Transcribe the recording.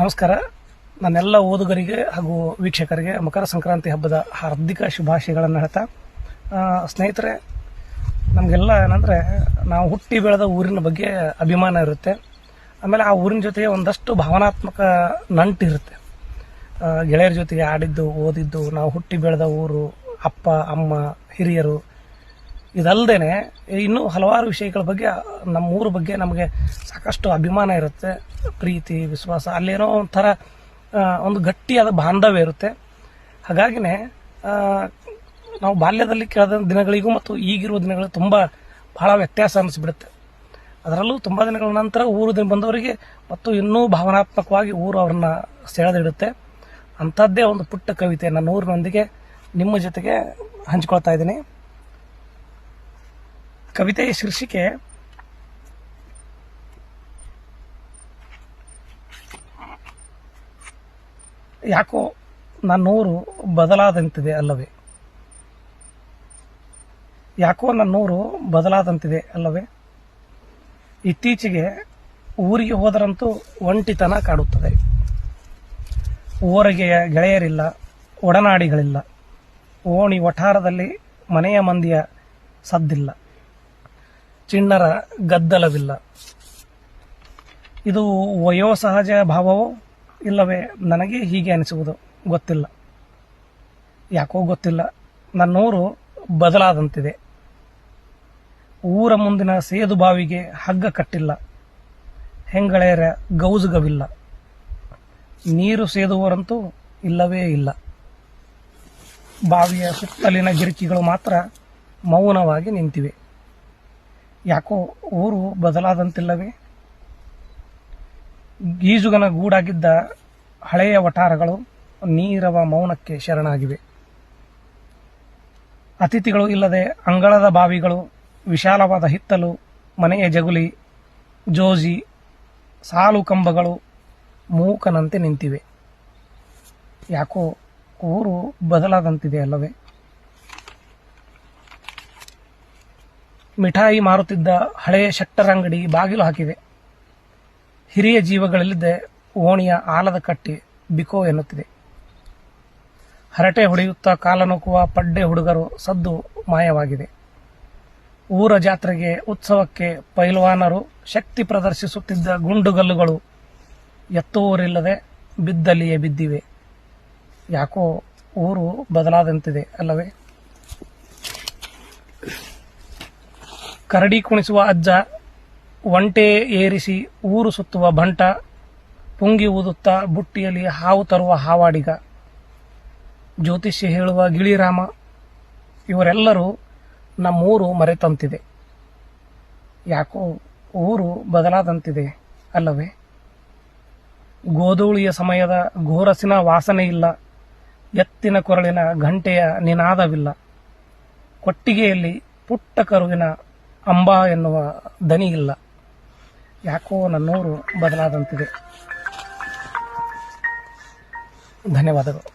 ನಮಸ್ಕಾರ. ನನ್ನೆಲ್ಲ ಓದುಗರಿಗೆ ಹಾಗೂ ವೀಕ್ಷಕರಿಗೆ ಮಕರ ಸಂಕ್ರಾಂತಿ ಹಬ್ಬದ ಹಾರ್ದಿಕ ಶುಭಾಶಯಗಳನ್ನು ಹೇಳ್ತಾ ಸ್ನೇಹಿತರೆ, ನಮಗೆಲ್ಲ ಏನಂದರೆ, ನಾವು ಹುಟ್ಟಿ ಬೆಳೆದ ಊರಿನ ಬಗ್ಗೆ ಅಭಿಮಾನ ಇರುತ್ತೆ. ಆಮೇಲೆ ಆ ಊರಿನ ಜೊತೆಗೆ ಒಂದಷ್ಟು ಭಾವನಾತ್ಮಕ ನಂಟು ಇರುತ್ತೆ. ಗೆಳೆಯರ ಜೊತೆಗೆ ಆಡಿದ್ದು, ಓದಿದ್ದು, ನಾವು ಹುಟ್ಟಿ ಬೆಳೆದ ಊರು, ಅಪ್ಪ, ಅಮ್ಮ, ಹಿರಿಯರು ಇದಲ್ಲದೆ ಇನ್ನೂ ಹಲವಾರು ವಿಷಯಗಳ ಬಗ್ಗೆ ನಮ್ಮ ಊರ ಬಗ್ಗೆ ನಮಗೆ ಸಾಕಷ್ಟು ಅಭಿಮಾನ ಇರುತ್ತೆ, ಪ್ರೀತಿ, ವಿಶ್ವಾಸ, ಅಲ್ಲೇನೋ ಒಂಥರ ಒಂದು ಗಟ್ಟಿಯಾದ ಬಾಂಧವ್ಯ ಇರುತ್ತೆ. ಹಾಗಾಗಿನೇ ನಾವು ಬಾಲ್ಯದಲ್ಲಿ ಕೇಳಿದ ದಿನಗಳಿಗೂ ಮತ್ತು ಈಗಿರುವ ದಿನಗಳು ತುಂಬ ಬಹಳ ವ್ಯತ್ಯಾಸ ಅನಿಸ್ಬಿಡುತ್ತೆ. ಅದರಲ್ಲೂ ತುಂಬ ದಿನಗಳ ನಂತರ ಊರು ಬಂದವರಿಗೆ ಮತ್ತು ಇನ್ನೂ ಭಾವನಾತ್ಮಕವಾಗಿ ಊರು ಅವ್ರನ್ನ ಸೆಳೆದಿಡುತ್ತೆ. ಅಂಥದ್ದೇ ಒಂದು ಪುಟ್ಟ ಕವಿತೆ ನನ್ನ ಊರಿನೊಂದಿಗೆ ನಿಮ್ಮ ಜೊತೆಗೆ ಹಂಚ್ಕೊಳ್ತಾ ಇದ್ದೀನಿ. ಕವಿತೆಯ ಶೀರ್ಷಿಕೆ. ಯಾಕೋ ನನ್ನೂರು ಬದಲಾದಂತಿದೆ ಅಲ್ಲವೇ? ಯಾಕೋ ನನ್ನೂರು ಬದಲಾದಂತಿದೆ ಅಲ್ಲವೇ? ಇತ್ತೀಚೆಗೆ ಊರಿಗೆ ಹೋದರಂತೂ ಒಂಟಿತನ ಕಾಡುತ್ತದೆ. ಊರಿಗೆ ಗೆಳೆಯರಿಲ್ಲ, ಒಡನಾಡಿಗಳಿಲ್ಲ. ಓಣಿ ವಠಾರದಲ್ಲಿ ಮನೆಯ ಮಂದಿಯ ಸದ್ದಿಲ್ಲ. ಚಿಣ್ಣರ ಗದ್ದಲವಿಲ್ಲ. ಇದು ವಯೋಸಹಜ ಭಾವವೋ ಇಲ್ಲವೇ ನನಗೆ ಹೀಗೆ ಅನಿಸುವುದು ಗೊತ್ತಿಲ್ಲ. ಯಾಕೋ ಗೊತ್ತಿಲ್ಲ. ನನ್ನೂರು ಬದಲಾದಂತಿದೆ. ಊರ ಮುಂದಿನ ಸೇದು ಬಾವಿಗೆ ಹಗ್ಗ ಕಟ್ಟಿಲ್ಲ. ಹೆಂಗಳೆಯರ ಗೌಜುಗವಿಲ್ಲ. ನೀರು ಸೇದುವರಂತೂ ಇಲ್ಲವೇ ಇಲ್ಲ. ಬಾವಿಯ ಸುತ್ತಲಿನ ಗಿರಿಕಿಗಳು ಮಾತ್ರ ಮೌನವಾಗಿ ನಿಂತಿವೆ. ಯಾಕೋ ಊರು ಬದಲಾದಂತಿಲ್ಲವೇ? ಗೀಜುಗನ ಗೂಡಾಗಿದ್ದ ಹಳೆಯ ವಠಾರಗಳು ನೀರವ ಮೌನಕ್ಕೆ ಶರಣಾಗಿವೆ. ಅತಿಥಿಗಳು ಇಲ್ಲದೆ ಅಂಗಳದ ಬಾವಿಗಳು, ವಿಶಾಲವಾದ ಹಿತ್ತಲು, ಮನೆಯ ಜಗುಲಿ, ಜೋಜಿ, ಸಾಲು ಕಂಬಗಳು ಮೂಕನಂತೆ ನಿಂತಿವೆ. ಯಾಕೋ ಊರು ಬದಲಾದಂತಿದೆ ಅಲ್ಲವೇ? ಮಿಠಾಯಿ ಮಾರುತ್ತಿದ್ದ ಹಳೆಯ ಶೆಟ್ಟರ ಅಂಗಡಿ ಬಾಗಿಲು ಹಾಕಿದೆ. ಹಿರಿಯ ಜೀವಗಳಲ್ಲಿದ್ದೆ ಓಣಿಯ ಆಲದ ಕಟ್ಟಿ ಬಿಕೋ ಎನ್ನುತ್ತಿದೆ. ಹರಟೆ ಹೊಡೆಯುತ್ತಾ ಕಾಲ ನೂಕುವ ಪಡ್ಡೆ ಹುಡುಗರು ಸದ್ದು ಮಾಯವಾಗಿದೆ. ಊರ ಜಾತ್ರೆಗೆ ಉತ್ಸವಕ್ಕೆ ಪೈಲ್ವಾನರು ಶಕ್ತಿ ಪ್ರದರ್ಶಿಸುತ್ತಿದ್ದ ಗುಂಡುಗಲ್ಲುಗಳು ಎತ್ತುವರಿಲ್ಲದೆ ಬಿದ್ದಲ್ಲಿಯೇ ಬಿದ್ದಿವೆ. ಯಾಕೋ ಊರು ಬದಲಾದಂತಿದೆ ಅಲ್ಲವೇ? ಕರಡಿ ಕುಣಿಸುವ ಅಜ್ಜ, ಒಂಟೆ ಏರಿಸಿ ಊರು ಸುತ್ತುವ ಬಂಟ, ಪುಂಗಿ ಊದುತ್ತಾ ಬುಟ್ಟಿಯಲ್ಲಿ ಹಾವು ತರುವ ಹಾವಾಡಿಗ. ಜ್ಯೋತಿಷ್ಯ ಹೇಳುವ ಗಿಳಿರಾಮ, ಇವರೆಲ್ಲರೂ ನಮ್ಮೂರು ಮರೆತಂತಿದೆ. ಯಾಕೋ ಊರು ಬದಲಾದಂತಿದೆ ಅಲ್ಲವೇ? ಗೋಧೂಳಿಯ ಸಮಯದ ಘೋರಸಿನ ವಾಸನೆ ಇಲ್ಲ, ಎತ್ತಿನ ಕೊರಳಿನ ಘಂಟೆಯ ನಿನಾದವಿಲ್ಲ. ಕೊಟ್ಟಿಗೆಯಲ್ಲಿ ಪುಟ್ಟ ಕರುವಿನ ಅಂಬಾ ಎನ್ನುವ ದನಿ ಇಲ್ಲ. ಯಾಕೋ ನನ್ನೂರು ಬದಲಾದಂತಿದೆ. ಧನ್ಯವಾದಗಳು.